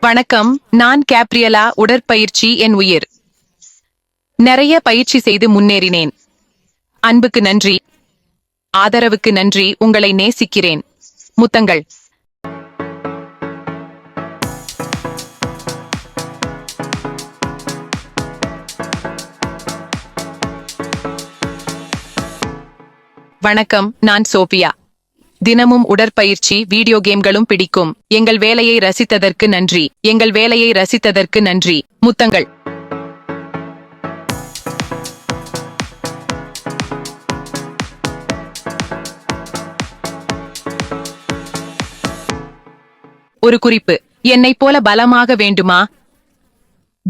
வணக்கம். நான் கேப்ரியலா உடற்பயிற்சி என் உயிர். நிறைய பயிற்சி செய்து முன்னேறினேன். அன்புக்கு நன்றி. ஆதரவுக்கு நன்றி. உங்களை நேசிக்கிறேன். முத்தங்கள். வணக்கம். நான் சோபியா. தினமும் உடற்பயிற்சி வீடியோ கேம்களும் பிடிக்கும். எங்கள் வேலையை ரசித்ததற்கு நன்றி. எங்கள் வேலையை ரசித்ததற்கு நன்றி. முத்தங்கள். ஒரு குறிப்பு. என்னைப் போல பலமாக வேண்டுமா?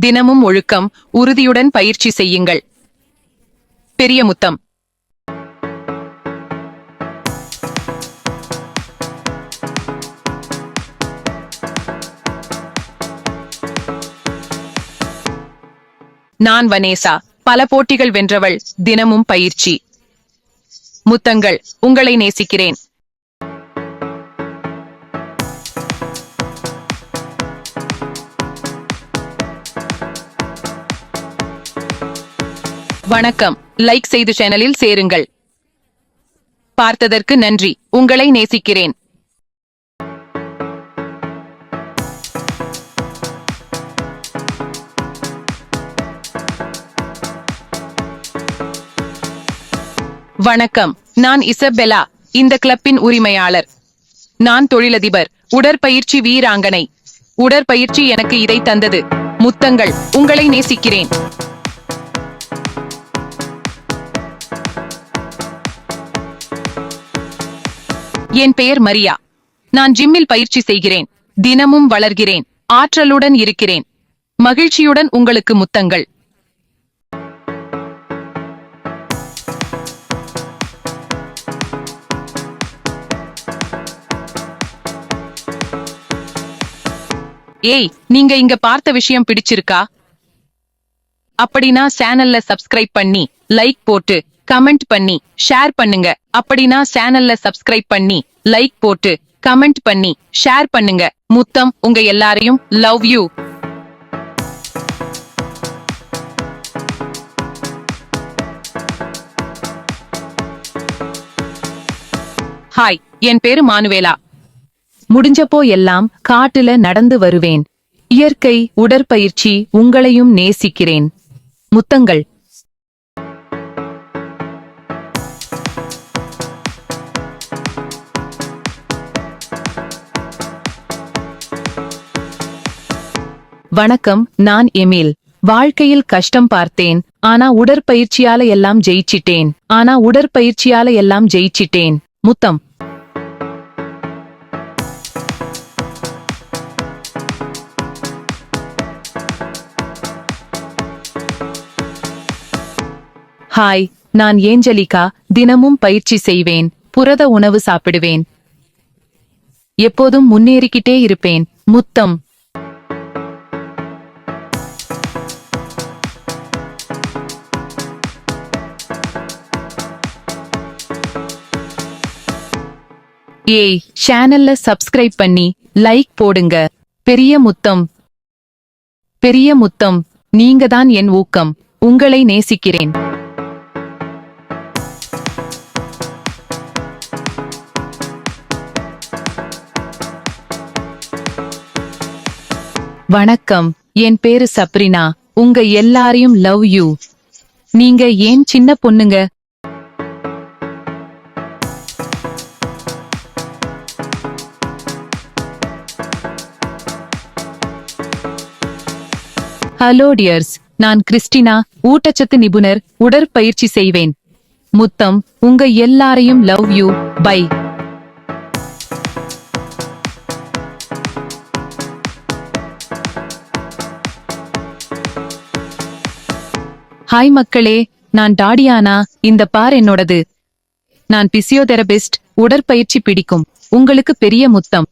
தினமும் ஒழுக்கம் உறுதியுடன் பயிற்சி செய்யுங்கள். பெரிய முத்தம். நான் வனேசா பல போட்டிகள் வென்றவள் தினமும் பயிற்சி. முத்தங்கள் உங்களை நேசிக்கிறேன். வணக்கம். லைக் செய்து சேனலில் சேருங்கள். பார்த்ததற்கு நன்றி. உங்களை நேசிக்கிறேன். வணக்கம். நான் இசபெலா இந்த கிளப்பின் உரிமையாளர். நான் தொழிலதிபர் உடற்பயிற்சி வீராங்கனை. உடற்பயிற்சி எனக்கு இதை தந்தது. முத்தங்கள் உங்களை நேசிக்கிறேன். என் பெயர் மரியா. நான் ஜிம்மில் பயிற்சி செய்கிறேன். தினமும் வளர்கிறேன். ஆற்றலுடன் இருக்கிறேன். மகிழ்ச்சியுடன் உங்களுக்கு முத்தங்கள். ஏய் நீங்க இங்க பார்த்த விஷயம் பிடிச்சிருக்கா? அப்படின்னா சேனல்ல சப்ஸ்கிரைப் பண்ணி லைக் போட்டு கமெண்ட் பண்ணி ஷேர் பண்ணுங்க. அப்படின்னா சேனல்ல சப்ஸ்கிரைப் பண்ணி லைக் போட்டு கமெண்ட் பண்ணி ஷேர் பண்ணுங்க. முத்தம் உங்க எல்லாரையும் லவ் யூ ஹாய் என் பேரு மானுவேலா. முடிஞ்சப்போ எல்லாம் காட்டுல நடந்து வருவேன். இயற்கை உடற்பயிற்சி உங்களையும் நேசிக்கிறேன். முத்தங்கள். வணக்கம் நான் எமில். வாழ்க்கையில் கஷ்டம் பார்த்தேன் ஆனா உடற்பயிற்சியால எல்லாம் ஜெயிச்சிட்டேன். ஆனா உடற்பயிற்சியால எல்லாம் ஜெயிச்சிட்டேன். முத்தம். ஹாய் நான் ஏஞ்சலிகா தினமும் பயிற்சி செய்வேன் புரத உணவு சாப்பிடுவேன். எப்போதும் முன்னேறிக்கிட்டே இருப்பேன் முத்தம். ஏய் சேனல்ல சப்ஸ்கிரைப் பண்ணி லைக் போடுங்க. பெரிய முத்தம். பெரிய முத்தம். நீங்க தான் என் ஊக்கம். உங்களை நேசிக்கிறேன். வணக்கம். என் பேரு சப்ரினா. உங்க எல்லாரையும் லவ் யூ. நீங்க ஏன் சின்ன பொண்ணுங்க? ஹலோ டியர்ஸ் நான் கிறிஸ்டினா ஊட்டச்சத்து நிபுணர் உடற்பயிற்சி செய்வேன். முத்தம் உங்க எல்லாரையும் லவ் யூ. பை. ஹாய் மக்களே நான் டாடியானா இந்த பார் என்னோடது. நான் பிசியோதெரபிஸ்ட் உடற்பயிற்சி பிடிக்கும் உங்களுக்கு பெரிய முத்தம்.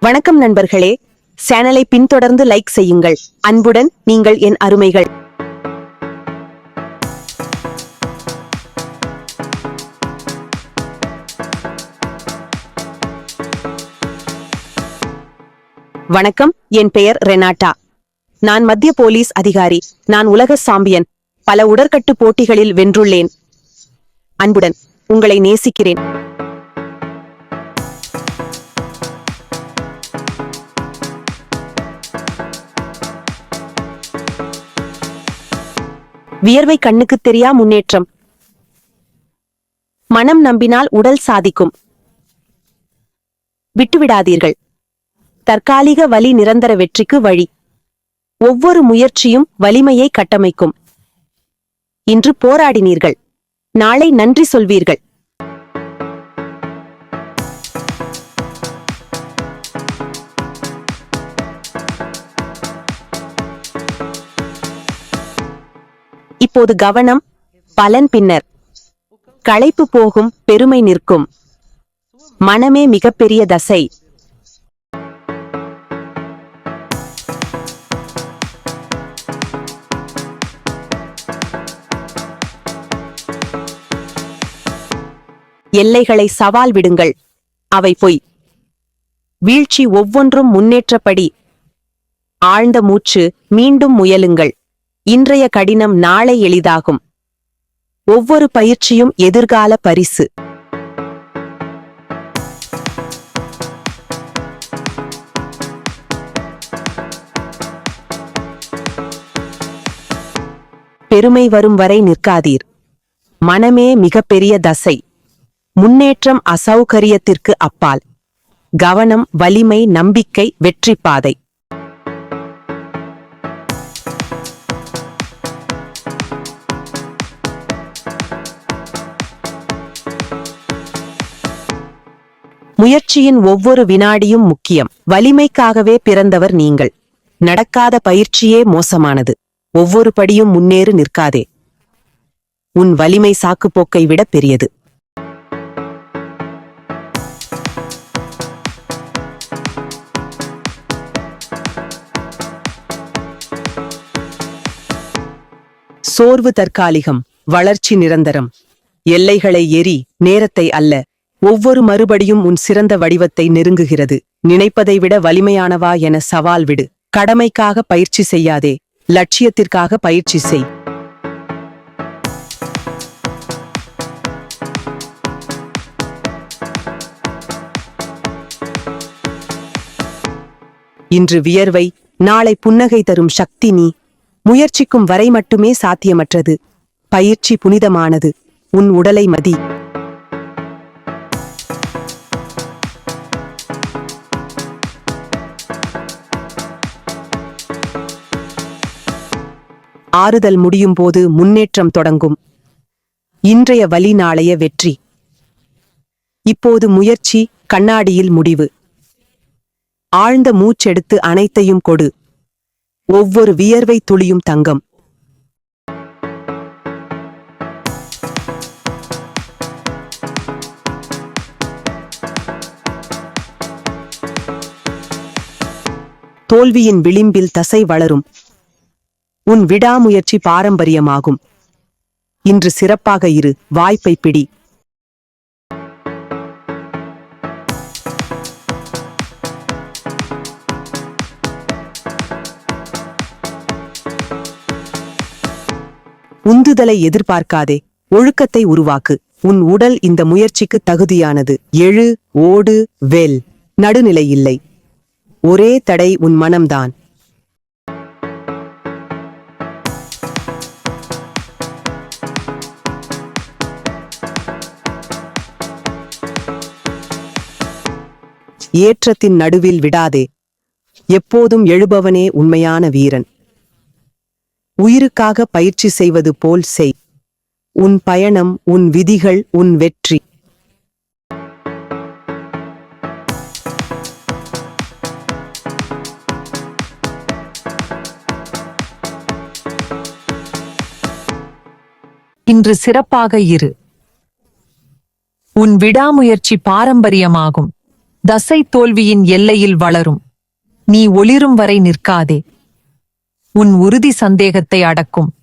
வணக்கம் நண்பர்களே சேனலை பின்தொடர்ந்து லைக் செய்யுங்கள் அன்புடன் நீங்கள் என் அருமைகள். வணக்கம் என் பெயர் ரெனாட்டா. நான் மத்திய போலீஸ் அதிகாரி நான் உலக சாம்பியன் பல உடற்கட்டு போட்டிகளில் வென்றுள்ளேன். அன்புடன் உங்களை நேசிக்கிறேன். வியர்வை கண்ணுக்கு தெரியா முன்னேற்றம். மனம் நம்பினால் உடல் சாதிக்கும். விட்டுவிடாதீர்கள். தற்காலிக வலி நிரந்தர வெற்றிக்கு வழி. ஒவ்வொரு முயற்சியும் வலிமையை கட்டமைக்கும். இன்று போராடினீர்கள். நாளை நன்றி சொல்வீர்கள். இப்போது கவனம் பலன் பின்னர். களைப்பு போகும் பெருமை நிற்கும். மனமே மிகப்பெரிய தசை. எல்லைகளை சவால் விடுங்கள். அவை பொய். வீழ்ச்சி ஒவ்வொன்றும் முன்னேற்றப்படி. ஆழ்ந்த மூச்சு மீண்டும் முயலுங்கள். இன்றைய கடினம் நாளை எளிதாகும். ஒவ்வொரு பயிற்சியும் எதிர்கால பரிசு. பெருமை வரும் வரை நிற்காதீர். மனமே மிகப்பெரிய தசை. முன்னேற்றம் அசௌகரியத்திற்கு அப்பால். கவனம் வலிமை நம்பிக்கை வெற்றி பாதை. முயற்சியின் ஒவ்வொரு வினாடியும் முக்கியம். வலிமைக்காகவே பிறந்தவர் நீங்கள். நடக்காத பயிற்சியே மோசமானது. ஒவ்வொரு படியும் முன்னேறு நிற்காதே. உன் வலிமை சாக்குப்போக்கை விட பெரியது. சோர்வு தற்காலிகம் வளர்ச்சி நிரந்தரம். எல்லைகளை எரி நேரத்தை அல்ல. ஒவ்வொரு மறுபடியும் உன் சிறந்த வடிவத்தை நெருங்குகிறது. நினைப்பதை விட வலிமையானவா என சவால் விடு. கடமைக்காக பயிற்சி செய்யாதே. லட்சியத்திற்காக பயிற்சி செய். இன்று வியர்வை நாளை புன்னகை தரும் சக்தி நீ. முயற்சிக்கும் வரை மட்டுமே சாத்தியமற்றது. பயிற்சி புனிதமானது. உன் உடலை மதி. ஆறுதல் முடியும் போது முன்னேற்றம் தொடங்கும். இன்றைய வழி நாளைய வெற்றி. இப்போது முயற்சி கண்ணாடியில் முடிவு. ஆழ்ந்த மூச்செடுத்து அனைத்தையும் கொடு. ஒவ்வொரு வியர்வை துளியும் தங்கம். தோல்வியின் விளிம்பில் தசை வளரும். உன் விடாமுயற்சி பாரம்பரியமாகும். இன்று சிறப்பாக இரு வாய்ப்பை பிடி. உந்துதலை எதிர்பார்க்காதே. ஒழுக்கத்தை உருவாக்கு. உன் உடல் இந்த முயற்சிக்கு தகுதியானது. எழு ஓடு வெல். நடுநிலை இல்லை. ஒரே தடை உன் மனம்தான். ஏற்றத்தின் நடுவில் விடாதே. எப்போதும் எழுபவனே உண்மையான வீரன். உயிருக்காக பயிற்சி செய்வது போல் செய். உன் பயணம் உன் விதிகள் உன் வெற்றி. இன்று சிறப்பாக இரு. உன் விடாமுயற்சி பாரம்பரியமாகும். தசை தோல்வியின் எல்லையில் வளரும். நீ ஒளிரும் வரை நிற்காதே. உன் உறுதி சந்தேகத்தை அடக்கும்.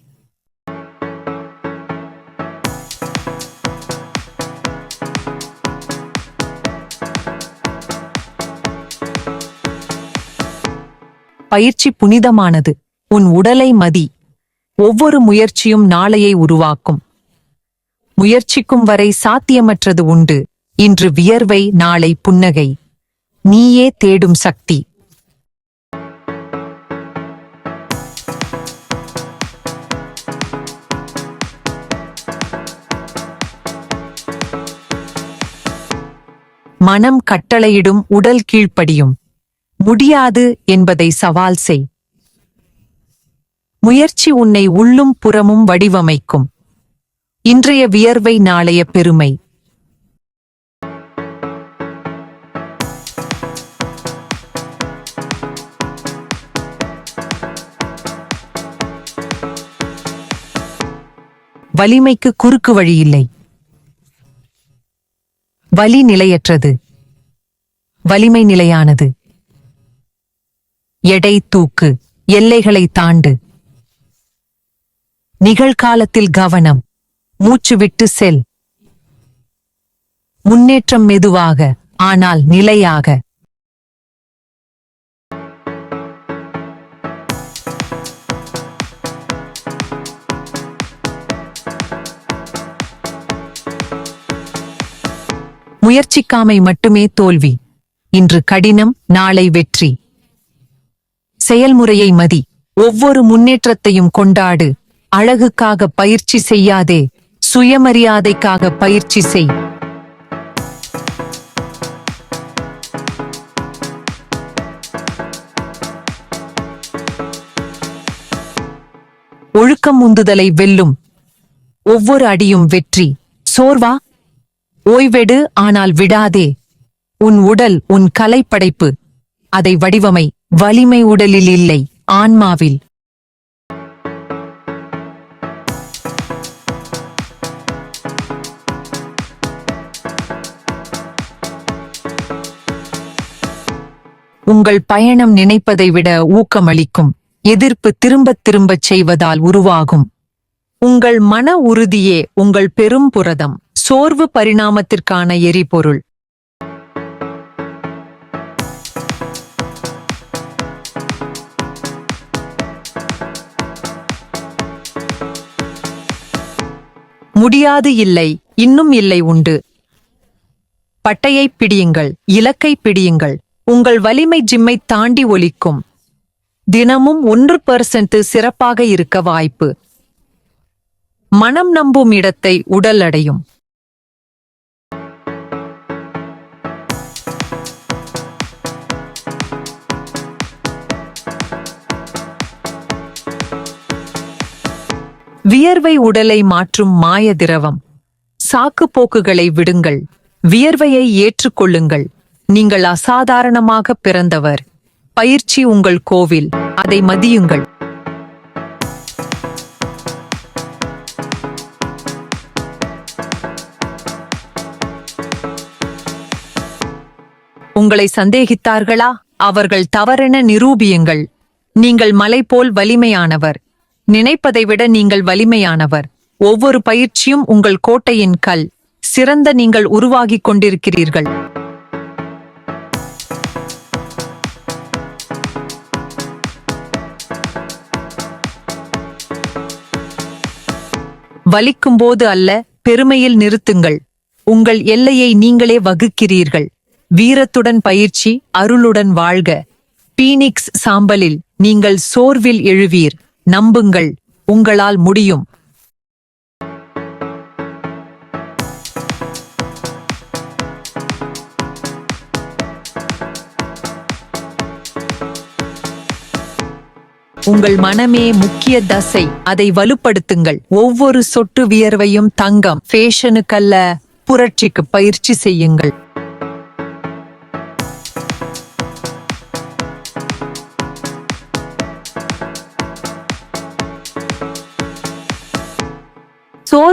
பயிற்சி புனிதமானது. உன் உடலை மதி. ஒவ்வொரு முயற்சியும் நாளையை உருவாக்கும். முயற்சிக்கும் வரை சாத்தியமற்றது உண்டு. இன்று வியர்வை நாளை புன்னகை. நீயே தேடும் சக்தி. மனம் கட்டளையிடும் உடல் கீழ்ப்படியும். முடியாது என்பதை சவால் செய். முயற்சி உன்னை உள்ளும் புறமும் வடிவமைக்கும். இன்றைய வியர்வை நாளைய பெருமை. வலிமைக்கு குறுக்கு வழி இல்லை. வலி நிலையற்றது வலிமை நிலையானது எடை தூக்கு எல்லைகளை தாண்டு. நிகழ்காலத்தில் கவனம் மூச்சு விட்டு செல். முன்னேற்றம் மெதுவாக ஆனால் நிலையாக. முயற்சிக்காமை மட்டுமே தோல்வி. இன்று கடினம் நாளை வெற்றி. செயல்முறையை மதி. ஒவ்வொரு முன்னேற்றத்தையும் கொண்டாடு. அழகுக்காக பயிற்சி செய்யாதே. சுயமரியாதைக்காக பயிற்சி செய். ஒழுக்கம் உந்துதலை வெல்லும். ஒவ்வொரு அடியும் வெற்றி. சோர்வா? ஓய்வெடு ஆனால் விடாதே. உன் உடல் உன் கலைப்படைப்பு. அதை வடிவமை வலிமை உடலில் இல்லை ஆன்மாவில். உங்கள் பயணம் நினைப்பதை விட ஊக்கமளிக்கும். எதிர்ப்பு திரும்பத் திரும்பச் செய்வதால் உருவாகும். உங்கள் மன உறுதியே உங்கள் பெரும் புரதம். சோர்வு பரிணாமத்திற்கான எரிபொருள். முடியாது இல்லை இன்னும் இல்லை உண்டு. பட்டையை பிடியுங்கள் இலக்கை பிடியுங்கள். உங்கள் வலிமை ஜிம்மை தாண்டி ஒலிக்கும். தினமும் ஒன்று பெர்சென்ட் சிறப்பாக இருக்க வாய்ப்பு. மனம் நம்பும் இடத்தை உடல் அடையும் வியர்வை உடலை மாற்றும் மாய திரவம். சாக்கு போக்குகளை விடுங்கள். வியர்வையை ஏற்றுக்கொள்ளுங்கள். நீங்கள் அசாதாரணமாக பிறந்தவர். பயிற்சி உங்கள் கோவில். அதை மதியுங்கள். உங்களை சந்தேகித்தார்களா? அவர்கள் தவறென நிரூபியுங்கள். நீங்கள் மலை போல் வலிமையானவர். நினைப்பதை விட நீங்கள் வலிமையானவர். ஒவ்வொரு பயிற்சியும் உங்கள் கோட்டையின் கல். சிறந்த நீங்கள் உருவாகிக் கொண்டிருக்கிறீர்கள். வலிக்கும்போது அல்ல பெருமையில் நிறுத்துங்கள். உங்கள் எல்லையை நீங்களே வகுக்கிறீர்கள். வீரத்துடன் பயிற்சி அருளுடன் வாழ்க. பீனிக்ஸ் சாம்பலில் நீங்கள் சோர்வில் எழுவீர். நம்புங்கள். உங்களால் முடியும். உங்கள் மனமே முக்கிய தசை. அதை வலுப்படுத்துங்கள். ஒவ்வொரு சொட்டு வியர்வையும் தங்கம். ஃபேஷனுக்கல்ல புரட்சிக்கு பயிற்சி செய்யுங்கள்.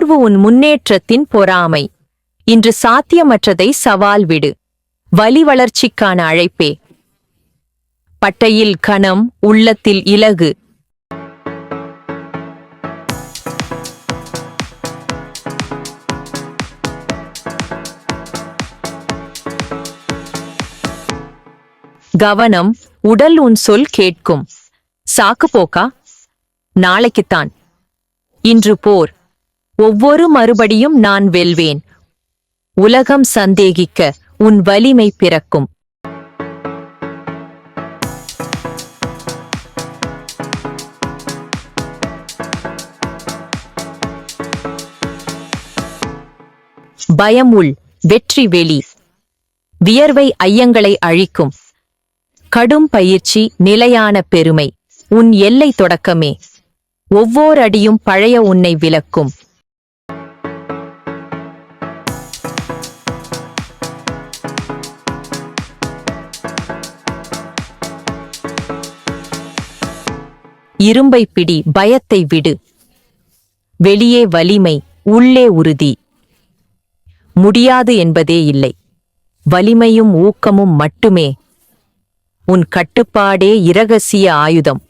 சோர்வு உன் முன்னேற்றத்தின் பொறாமை. இன்று சாத்தியமற்றதை சவால் விடு. வலி வளர்ச்சிக்கான அழைப்பே. பட்டையில் கணம் உள்ளத்தில் இலகு. கவனம் உடல் உன் சொல் கேட்கும். சாக்கு போக்கா? நாளைக்குத்தான். இன்று போர். ஒவ்வொரு மறுபடியும் நான் வெல்வேன். உலகம் சந்தேகிக்க உன் வலிமை பிறக்கும். பயம் உள் வெற்றி வெளி. வியர்வை ஐயங்களை அழிக்கும். கடும் பயிற்சி நிலையான பெருமை. உன் எல்லை தொடக்கமே. ஒவ்வொரு அடியும் பழைய உன்னை விளக்கும். இரும்பை பிடி பயத்தை விடு. வெளியே வலிமை உள்ளே உறுதி. முடியாது என்பதே இல்லை. வலிமையும் ஊக்கமும் மட்டுமே உன் கட்டுப்பாடே இரகசிய ஆயுதம்.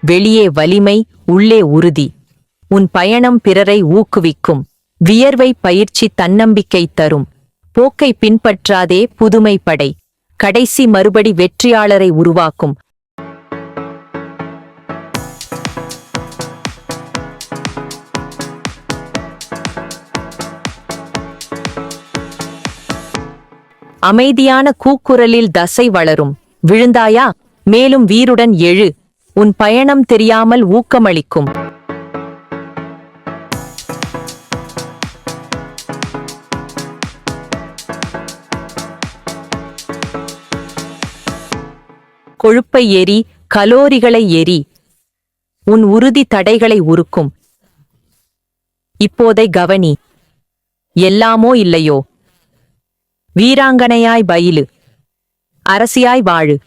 வெளியே வலிமை உள்ளே உறுதி. உன் பயணம் பிறரை ஊக்குவிக்கும். வியர்வை பயிற்சி தன்னம்பிக்கை தரும். போக்கை பின்பற்றாதே புதுமை படை. கடைசி மறுபடி வெற்றியாளரை உருவாக்கும். அமைதியான கூக்குரலில் தசை வளரும். விழுந்தாயா? மேலும் வீருடன் எழு. உன் பயணம் தெரியாமல் ஊக்கமளிக்கும். கொழுப்பை எரி கலோரிகளை எரி. உன் உறுதி தடைகளை உருக்கும். இப்போதை கவனி. எல்லாமோ இல்லையோ? வீராங்கனையாய் பயிலு. அரசியாய் வாழு.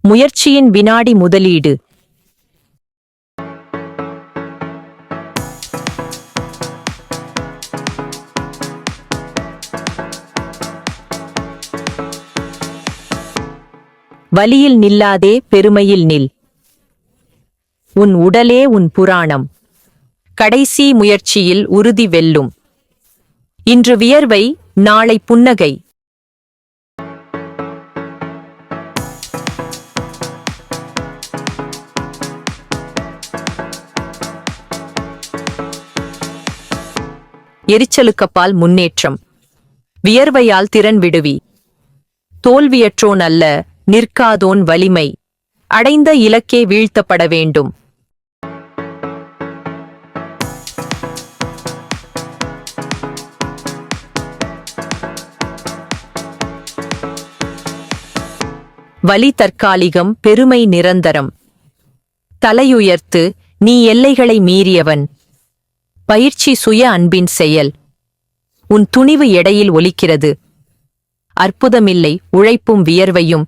முயற்சியின் வினாடி முதலீடு. வலியில் நில்லாதே பெருமையில் நில். உன் உடலே உன் புராணம். கடைசி முயற்சியில் உறுதி வெல்லும். இன்று வியர்வை நாளை புன்னகை. எரிச்சலுக்கப்பால் முன்னேற்றம். வியர்வையால் திறன் விடுவி. தோல்வியற்றோன் அல்ல நிற்காதோன் வலிமை. அடைந்த இலக்கே வீழ்த்தப்பட வேண்டும். வலி தற்காலிகம் பெருமை நிரந்தரம். தலையுயர்த்து நீ எல்லைகளை மீறியவன். பயிற்சி சுய அன்பின் செயல். உன் துணிவு எடையில் ஒலிக்கிறது. அற்புதமில்லை உழைப்பும் வியர்வையும்.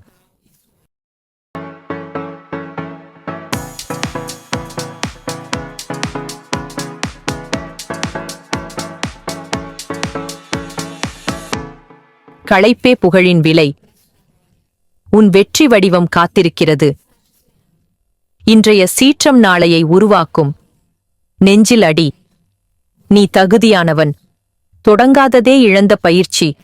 களைப்பே புகழின் விலை. உன் வெற்றி வடிவம் காத்திருக்கிறது. இன்றைய சீற்றம் நாளையை உருவாக்கும். நெஞ்சில் அடி. நீ தகுதியானவன். தொடங்காததே இழந்த பயிற்சி.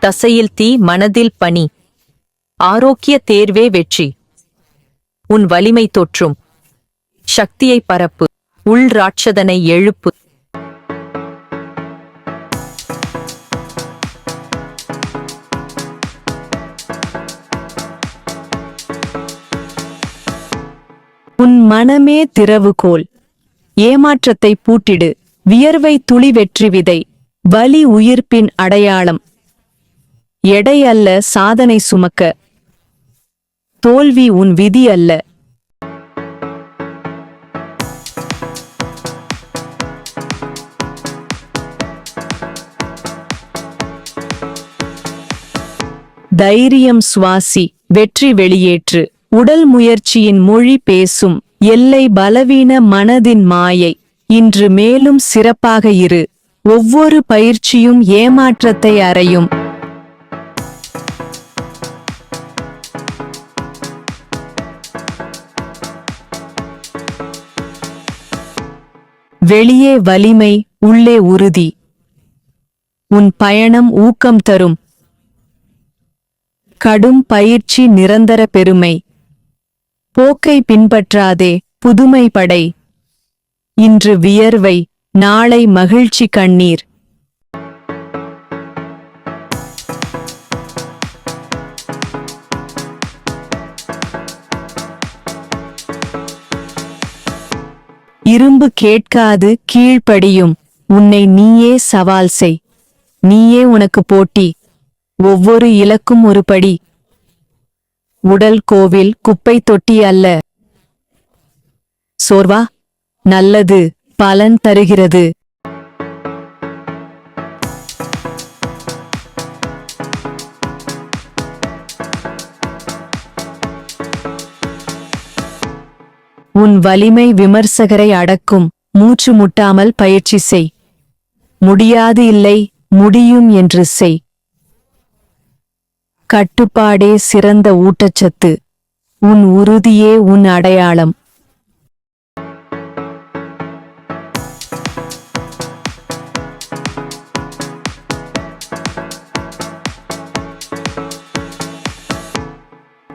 தசையில் தீ மனதில் பனி. ஆரோக்கிய தேர்வே வெற்றி. உன் வலிமை தொற்றும். சக்தியை பரப்பு. உள் ராட்சதனை எழுப்பு. உன் மனமே திறவுகோல். ஏமாற்றத்தை பூட்டிடு. வியர்வை துளி வெற்றி விதை. வலி உயிர்ப்பின் அடையாளம். எடை அல்ல சாதனை சுமக்க. தோல்வி உன் விதி அல்ல. தைரியம் சுவாசி வெற்றி வெளியேற்று. உடல் முயற்சியின் மொழி பேசும் எல்லை பலவீன மனதின் மாயை. இன்று மேலும் சிறப்பாக இரு. ஒவ்வொரு பயிற்சியும் ஏமாற்றத்தை அறையும். வெளியே வலிமை உள்ளே உறுதி. உன் பயணம் ஊக்கம் தரும். கடும் பயிற்சி நிரந்தர பெருமை. போக்கை பின்பற்றாதே புதுமை படை இன்று வியர்வை நாளை மகிழ்ச்சி கண்ணீர். இரும்பு கேட்காது கீழ்ப்படியும். உன்னை நீயே சவால் செய். நீயே உனக்கு போட்டி. ஒவ்வொரு இலக்கும் ஒரு படி உடல் கோவில் குப்பை தொட்டி அல்ல. சோர்வா நல்லது. பலன் தருகிறது. உன் வலிமை விமர்சகரை அடக்கும். மூச்சு முட்டாமல் பயிற்சி செய். முடியாது இல்லை முடியும் என்று செய். கட்டுப்பாடே சிறந்த ஊட்டச்சத்து. உன் உறுதியே உன் அடையாளம்.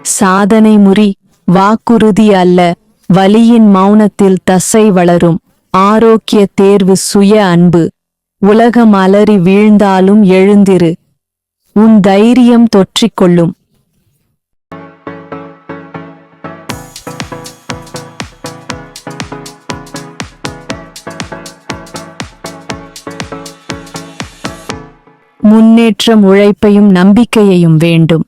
சாதனை முறி வாக்குறுதி அல்ல. வலியின் மௌனத்தில் தசை வளரும். ஆரோக்கிய தேர்வு சுய அன்பு. உலகம் அலறி வீழ்ந்தாலும் எழுந்திரு. உன் தைரியம் தொற்றிக்கொள்ளும். முன்னேற்றம் உழைப்பையும் நம்பிக்கையையும் வேண்டும்.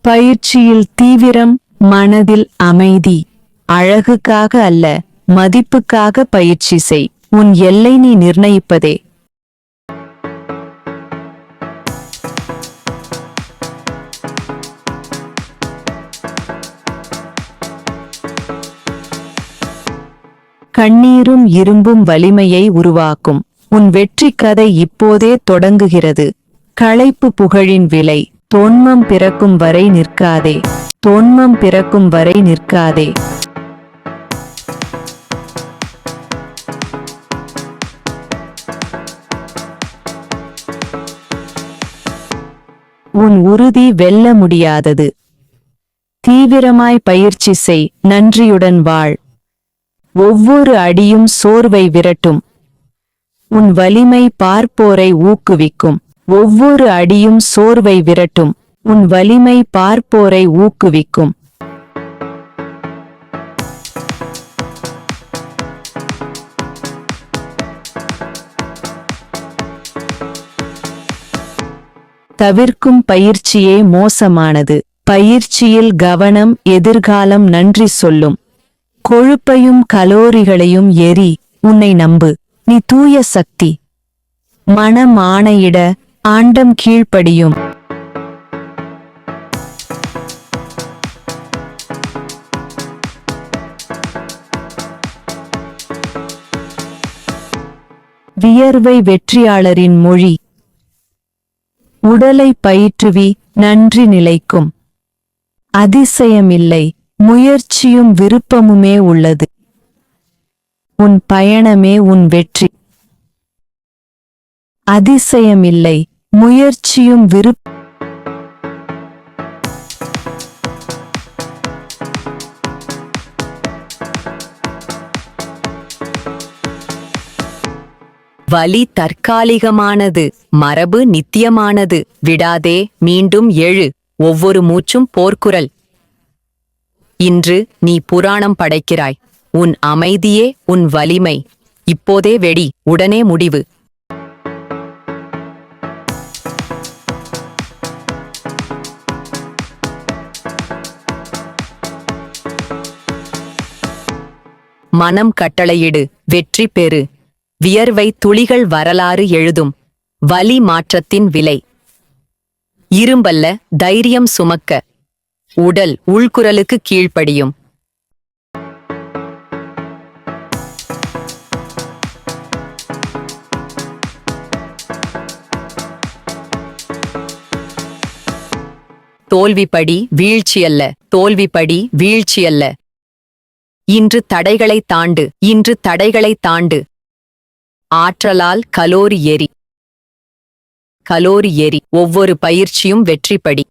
பயிற்சியில் தீவிரம் மனதில் அமைதி. அழகுக்காக அல்ல மதிப்புக்காக பயிற்சி செய். உன் எல்லை நீ நிர்ணயிப்பதே. கண்ணீரும் இரும்பும் வலிமையை உருவாக்கும். உன் வெற்றி கதை இப்போதே தொடங்குகிறது. களைப்பு புகழின் விலை தொன்மம் பிறக்கும் வரை நிற்காதே. தொன்மம் பிறக்கும் வரை நிற்காதே. உன் உறுதி வெல்ல முடியாதது. தீவிரமாய் பயிற்சி செய் நன்றியுடன் வாழ். ஒவ்வொரு அடியும் சோர்வை விரட்டும். உன் வலிமை பார்ப்போரை ஊக்குவிக்கும். ஒவ்வொரு அடியும் சோர்வை விரட்டும். உன் வலிமை பார்ப்போரை ஊக்குவிக்கும். தவிர்க்கும் பயிற்சியே மோசமானது. பயிற்சியில் கவனம் எதிர்காலம் நன்றி சொல்லும். கொழுப்பையும் கலோரிகளையும் எரி உன்னை நம்பு. நீ தூய சக்தி. மனம் ஆணையிட ஆண்டம் கீழ்ப்படியும். வியர்வை வெற்றியாளரின் மொழி. உடலை பயிற்றுவி நன்றி நிலைக்கும். அதிசயமில்லை முயற்சியும் விருப்பமுமே உள்ளது. உன் பயணமே உன் வெற்றி. அதிசயமில்லை முயற்சியும் விருப்ப வலி தற்காலிகமானது. மரபு நித்தியமானது. விடாதே மீண்டும் எழு ஒவ்வொரு மூச்சும் போர்க்குரல். இன்று நீ புராணம் படைக்கிறாய். உன் அமைதியே உன் வலிமை. இப்போதே வெடி உடனே முடிவு. மனம் கட்டளையிடு வெற்றி பெறு. வியர்வை துளிகள் வரலாறு எழுதும். வலி மாற்றத்தின் விலை. இரும்பல்ல தைரியம் சுமக்க. உடல் உள்குரலுக்கு கீழ்ப்படியும். தோல்விப்படி வீழ்ச்சியல்ல. தோல்விப்படி வீழ்ச்சியல்ல. இன்று தடைகளை தாண்டு. இன்று தடைகளை தாண்டு. ஆற்றலால் கலோரி எரி கலோரி எரி ஒவ்வொரு பயிற்சியும் வெற்றிப்படி.